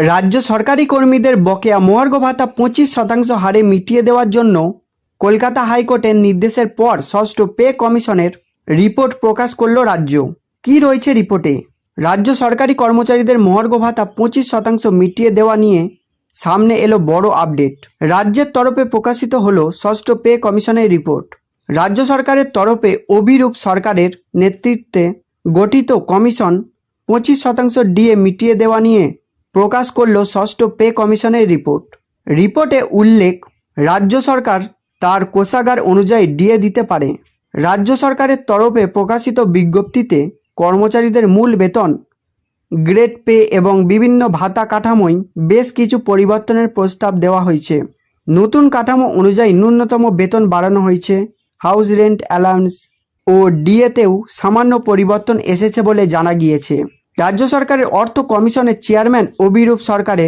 রাজ্য সরকারি কর্মীদের বকেয়া মহার্ঘ ভাতা পঁচিশ শতাংশ হারে মিটিয়ে দেওয়ার জন্য কলকাতা হাইকোর্টের নির্দেশের পর ষষ্ঠ পে কমিশনের রিপোর্ট প্রকাশ করল রাজ্য। কি রয়েছে রিপোর্টে? রাজ্য সরকারি কর্মচারীদের মহার্ঘ ভাতা পঁচিশ শতাংশ মিটিয়ে দেওয়া নিয়ে সামনে এলো বড় আপডেট। রাজ্যের তরফে প্রকাশিত হলো ষষ্ঠ পে কমিশনের রিপোর্ট। রাজ্য সরকারের তরফে অভিরূপ সরকারের নেতৃত্বে গঠিত কমিশন পঁচিশ শতাংশ ডিএ মিটিয়ে দেওয়া নিয়ে প্রকাশ করল ষষ্ঠ পে কমিশনের রিপোর্ট। রিপোর্টে উল্লেখ, রাজ্য সরকার তার কোষাগার অনুযায়ী ডিএ দিতে পারে। রাজ্য সরকারের তরফে প্রকাশিত বিজ্ঞপ্তিতে কর্মচারীদের মূল বেতন, গ্রেড পে এবং বিভিন্ন ভাতা কাঠামোয় বেশ কিছু পরিবর্তনের প্রস্তাব দেওয়া হয়েছে। নতুন কাঠামো অনুযায়ী ন্যূনতম বেতন বাড়ানো হয়েছে। হাউস রেন্ট অ্যালাউন্স ও ডিএতেও সামান্য পরিবর্তন এসেছে বলে জানা গিয়েছে। রাজ্য সরকারের অর্থ কমিশনের চেয়ারম্যান অবিরূপ সরকারে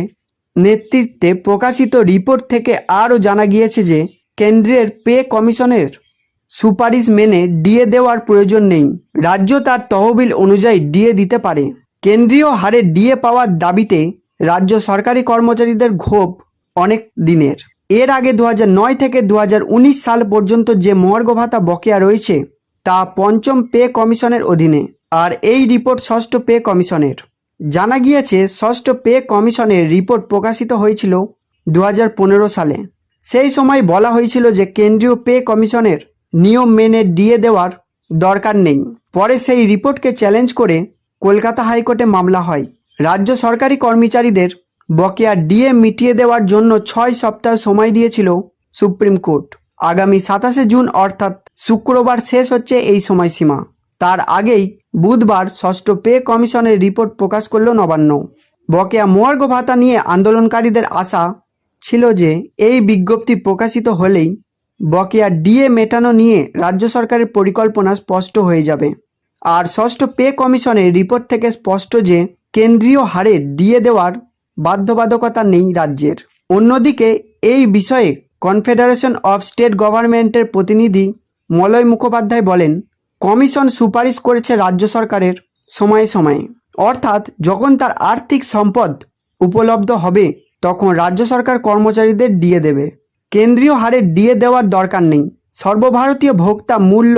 নেতৃত্বে প্রকাশিত রিপোর্ট থেকে আরও জানা গিয়েছে যে কেন্দ্রের পে কমিশনের সুপারিশ মেনে ডিএ দেওয়ার প্রয়োজন নেই। রাজ্য তার তহবিল অনুযায়ী ডিএ দিতে পারে। কেন্দ্রীয় হারে ডিএ পাওয়ার দাবিতে রাজ্য সরকারি কর্মচারীদের ক্ষোভ অনেক দিনের। এর আগে দু থেকে দু হাজার উনিশ সাল পর্যন্ত যে মহার্ঘ ভাতা বকেয়া রয়েছে, তা পঞ্চম পে কমিশনের অধীনে। আর এই রিপোর্ট ষষ্ঠ পে কমিশনের। জানা গিয়েছে, ষষ্ঠ পে কমিশনের রিপোর্ট প্রকাশিত হয়েছিল দু হাজার পনেরো সালে। সেই সময় বলা হয়েছিল যে কেন্দ্রীয় পে কমিশনের নিয়ম মেনে ডিএ দেওয়ার দরকার নেই। পরে সেই রিপোর্টকে চ্যালেঞ্জ করে কলকাতা হাইকোর্টে মামলা হয়। রাজ্য সরকারি কর্মচারীদের বকেয়া ডিএ মিটিয়ে দেওয়ার জন্য ছয় সপ্তাহ সময় দিয়েছিল সুপ্রিম কোর্ট। আগামী সাতাশে জুন অর্থাৎ শুক্রবার শেষ হচ্ছে এই সময়সীমা। তার আগেই বুধবার ষষ্ঠ পে কমিশনের রিপোর্ট প্রকাশ করল নবান্ন। বকেয়া মহার্ঘ ভাতা নিয়ে আন্দোলনকারীদের আশা ছিল যে এই বিজ্ঞপ্তি প্রকাশিত হলেই বকেয়া ডিএ মেটানো নিয়ে রাজ্য সরকারের পরিকল্পনা স্পষ্ট হয়ে যাবে। আর ষষ্ঠ পে কমিশনের রিপোর্ট থেকে স্পষ্ট যে কেন্দ্রীয় হারে ডিএ দেওয়ার বাধ্যবাধকতা নেই রাজ্যের। অন্যদিকে এই বিষয়ে কনফেডারেশন অফ স্টেট গভর্নমেন্টের প্রতিনিধি মলয় মুখোপাধ্যায় বলেন কমিশন সুপারিশ করেছে রাজ্য সরকারের সময়ে সময়ে। অর্থাৎ যখন তার আর্থিক সম্পদ উপলব্ধ হবে, তখন রাজ্য সরকার কর্মচারীদের ডিএ দেবে। কেন্দ্রীয় হারে ডিএ দেওয়ার দরকার নেই। সর্বভারতীয় ভোক্তা মূল্য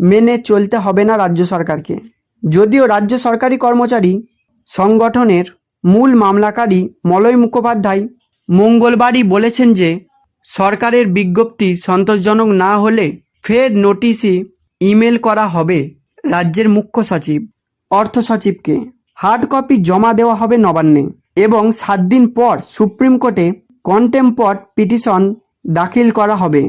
মেনে চলতে হবে না রাজ্য সরকারকে। যদিও রাজ্য সরকারি কর্মচারী সংগঠনের মূল মামলাকারী মলয় মুখোপাধ্যায় মঙ্গলবারই বলেছেন যে, সরকারের বিজ্ঞপ্তি সন্তোষজনক না হলে ফের নোটিশই ইমেল করা হবে রাজ্যের মুখ্য সচিব, অর্থ সচিবকে। হার্ড কপি জমা দেওয়া হবে নবান্নে এবং সাত দিন পর সুপ্রিম কোর্টে কন্টেম্পট পিটিশন দাখিল করা হবে।